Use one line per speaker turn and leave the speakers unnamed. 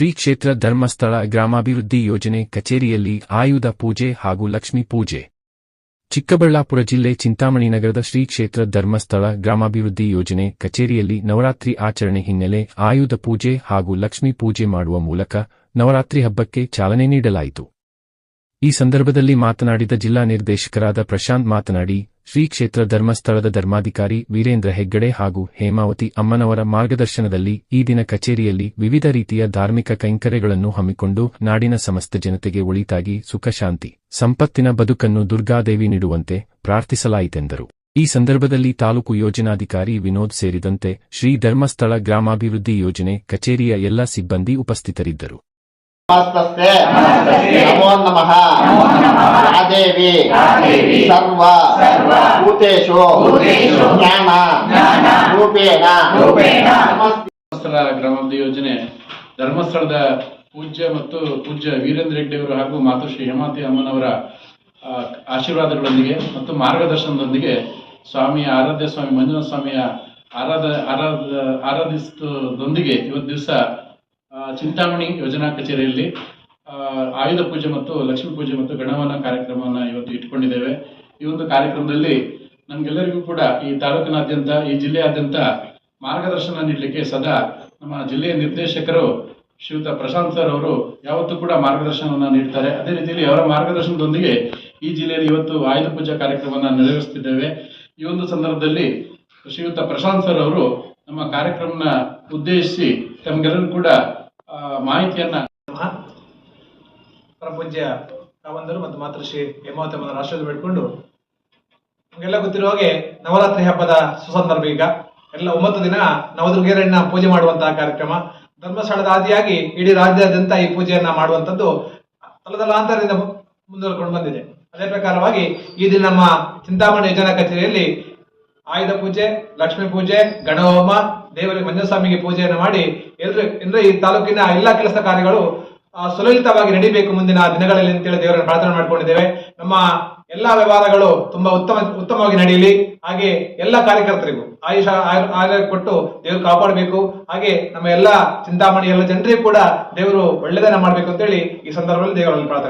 ಶ್ರೀ ಕ್ಷೇತ್ರ ಧರ್ಮಸ್ಥಳ ಗ್ರಾಮಾಭಿವೃದ್ಧಿ ಯೋಜನೆ ಕಚೇರಿಯಲ್ಲಿ ಆಯುಧ ಪೂಜೆ ಹಾಗೂ ಲಕ್ಷ್ಮೀ ಪೂಜೆ. ಚಿಕ್ಕಬಳ್ಳಾಪುರ ಜಿಲ್ಲೆ ಚಿಂತಾಮಣಿ ನಗರದ ಶ್ರೀ ಕ್ಷೇತ್ರ ಧರ್ಮಸ್ಥಳ ಗ್ರಾಮಾಭಿವೃದ್ಧಿ ಯೋಜನೆ ಕಚೇರಿಯಲ್ಲಿ ನವರಾತ್ರಿ ಆಚರಣೆ ಹಿನ್ನೆಲೆ ಆಯುಧ ಪೂಜೆ ಹಾಗೂ ಲಕ್ಷ್ಮೀ ಪೂಜೆ ಮಾಡುವ ಮೂಲಕ ನವರಾತ್ರಿ ಹಬ್ಬಕ್ಕೆ ಚಾಲನೆ ನೀಡಲಾಯಿತು. ಈ ಸಂದರ್ಭದಲ್ಲಿ ಮಾತನಾಡಿದ ಜಿಲ್ಲಾ ನಿರ್ದೇಶಕರಾದ ಪ್ರಶಾಂತ್ ಮಾತನಾಡಿ ಶ್ರೀ ಕ್ಷೇತ್ರ ಧರ್ಮಸ್ಥಳದ ಧರ್ಮಾಧಿಕಾರಿ ವೀರೇಂದ್ರ ಹೆಗ್ಗಡೆ ಹಾಗೂ ಹೇಮಾವತಿ ಅಮ್ಮನವರ ಮಾರ್ಗದರ್ಶನದಲ್ಲಿ ಈ ದಿನ ಕಚೇರಿಯಲ್ಲಿ ವಿವಿಧ ರೀತಿಯ ಧಾರ್ಮಿಕ ಕೈಂಕರ್ಯಗಳನ್ನು ಹಮ್ಮಿಕೊಂಡು ನಾಡಿನ ಸಮಸ್ತ ಜನತೆಗೆ ಒಳಿತಾಗಿ ಸುಖಶಾಂತಿ ಸಂಪತ್ತಿನ ಬದುಕನ್ನು ದುರ್ಗಾದೇವಿ ನೀಡುವಂತೆ ಪ್ರಾರ್ಥಿಸಲಾಯಿತೆಂದರು. ಈ ಸಂದರ್ಭದಲ್ಲಿ ತಾಲೂಕು ಯೋಜನಾಧಿಕಾರಿ ವಿನೋದ್ ಸೇರಿದಂತೆ ಶ್ರೀ ಧರ್ಮಸ್ಥಳ ಗ್ರಾಮಾಭಿವೃದ್ಧಿ ಯೋಜನೆ ಕಚೇರಿಯ ಎಲ್ಲ ಸಿಬ್ಬಂದಿ ಉಪಸ್ಥಿತರಿದ್ದರು.
ನಮೋ ನಮಃ. ಆದೇವಿ ಸರ್ವ. ಭೂತೇಶು. ಜ್ಞಾನ. ರೂಪೇಣ. ನಮಸ್ತೆ.
ಧರ್ಮಸ್ಥಳ ಗ್ರಾಮದ ಯೋಜನೆ ಧರ್ಮಸ್ಥಳದ ಪೂಜ್ಯ ಮತ್ತು ಪೂಜ್ಯ ವೀರೇಂದ್ರ ಹೆಗ್ಡೆಯವರು ಹಾಗೂ ಮಾತುಶ್ರೀ ಹೇಮಾತಿ ಅಮ್ಮನವರ ಆ, ಆಶೀರ್ವಾದಗಳೊಂದಿಗೆ ಮತ್ತು ಮಾರ್ಗದರ್ಶನದೊಂದಿಗೆ ಸ್ವಾಮಿಯ ಆರಾಧ್ಯ ಸ್ವಾಮಿ ಮಂಜುನಾಥ ಸ್ವಾಮಿಯ ಆರಾಧ ಆರಾಧ ಆರಾಧಿಸದೊಂದಿಗೆ ಇವತ್ತು ದಿವಸ ಚಿಂತಾಮಣಿ ಯೋಜನಾ ಕಚೇರಿಯಲ್ಲಿ ಆಯುಧ ಪೂಜೆ ಮತ್ತು ಲಕ್ಷ್ಮೀ ಪೂಜೆ ಮತ್ತು ಗಣವನ ಕಾರ್ಯಕ್ರಮವನ್ನು ಇವತ್ತು ಇಟ್ಕೊಂಡಿದ್ದೇವೆ. ಈ ಒಂದು ಕಾರ್ಯಕ್ರಮದಲ್ಲಿ ನಮಗೆಲ್ಲರಿಗೂ ಕೂಡ ಈ ತಾಲೂಕಿನಾದ್ಯಂತ, ಈ ಜಿಲ್ಲೆಯಾದ್ಯಂತ ಮಾರ್ಗದರ್ಶನ ನೀಡಲಿಕ್ಕೆ ಸದಾ ನಮ್ಮ ಜಿಲ್ಲೆಯ ನಿರ್ದೇಶಕರು ಶ್ರೀಯುತ ಪ್ರಶಾಂತ್ ಸರ್ ಅವರು ಯಾವತ್ತೂ ಕೂಡ ಮಾರ್ಗದರ್ಶನವನ್ನು ನೀಡ್ತಾರೆ. ಅದೇ ರೀತಿಯಲ್ಲಿ ಅವರ ಮಾರ್ಗದರ್ಶನದೊಂದಿಗೆ ಈ ಜಿಲ್ಲೆಯಲ್ಲಿ ಇವತ್ತು ಆಯುಧ ಪೂಜಾ ಕಾರ್ಯಕ್ರಮವನ್ನು ನೆರವೇರಿಸುತ್ತಿದ್ದೇವೆ. ಈ ಒಂದು ಸಂದರ್ಭದಲ್ಲಿ ಶ್ರೀಯುತ ಪ್ರಶಾಂತ್ ಸರ್ ಅವರು ನಮ್ಮ ಕಾರ್ಯಕ್ರಮನ ಉದ್ದೇಶಿಸಿ ತಮಗೆಲ್ಲರೂ ಕೂಡ ಮಾಹಿತಿಯನ್ನ
ಪರಪೂಜ್ಯ ಕಾವಂದರು ಮತ್ತು ಮಾತೃಶ್ರೀ ಹೇಮಾವತಿ ಅಮ್ಮನ ರಾಷ್ಟ್ರದ ಬಿಟ್ಕೊಂಡು ನಮಗೆಲ್ಲ ಗೊತ್ತಿರೋ ಹಾಗೆ ನವರಾತ್ರಿ ಹಬ್ಬದ ಸುಸಂದರ್ಭ ಈಗ. ಎಲ್ಲ ಒಂಬತ್ತು ದಿನ ನವದುರ್ಗೇರನ್ನ ಪೂಜೆ ಮಾಡುವಂತಹ ಕಾರ್ಯಕ್ರಮ. ಧರ್ಮಸ್ಥಳದ ಆದಿಯಾಗಿ ಇಡೀ ರಾಜ್ಯಾದ್ಯಂತ ಈ ಪೂಜೆಯನ್ನ ಮಾಡುವಂತದ್ದು ತಲತಲಾಂತರದಿಂದ ಮುಂದುವರ್ಕೊಂಡು ಬಂದಿದೆ. ಅದೇ ಪ್ರಕಾರವಾಗಿ ಈ ದಿನ ನಮ್ಮ ಚಿಂತಾಮಣಿ ಯೋಜನಾ ಕಚೇರಿಯಲ್ಲಿ ಆಯುಧ ಪೂಜೆ, ಲಕ್ಷ್ಮೀ ಪೂಜೆ, ಗಣಹೋಮ, ದೇವರಿಗೆ ಮಂಜಸ್ವಾಮಿಗೆ ಪೂಜೆಯನ್ನು ಮಾಡಿ ಎಲ್ರು ಅಂದ್ರೆ ಈ ತಾಲೂಕಿನ ಎಲ್ಲಾ ಕೆಲಸ ಕಾರ್ಯಗಳು ಸುಲಲಿತವಾಗಿ ನಡೀಬೇಕು ಮುಂದಿನ ದಿನಗಳಲ್ಲಿ ಅಂತೇಳಿ ದೇವರನ್ನು ಪ್ರಾರ್ಥನೆ ಮಾಡ್ಕೊಂಡಿದ್ದೇವೆ. ನಮ್ಮ ಎಲ್ಲಾ ವ್ಯವಹಾರಗಳು ತುಂಬಾ ಉತ್ತಮ ಉತ್ತಮವಾಗಿ ನಡೆಯಲಿ. ಹಾಗೆ ಎಲ್ಲ ಕಾರ್ಯಕರ್ತರಿಗೂ ಆಯುಷ ಆಯು- ಆರೋಗ್ಯ ಕೊಟ್ಟು ದೇವರು ಕಾಪಾಡಬೇಕು. ಹಾಗೆ ನಮ್ಮ ಎಲ್ಲ ಚಿಂತಾಮಣಿ ಎಲ್ಲ ಜನರಿಗೂ ಕೂಡ ದೇವರು ಒಳ್ಳೆದನ್ನ ಮಾಡ್ಬೇಕು ಅಂತೇಳಿ ಈ ಸಂದರ್ಭದಲ್ಲಿ ದೇವರಲ್ಲಿ ಪ್ರಾರ್ಥನೆ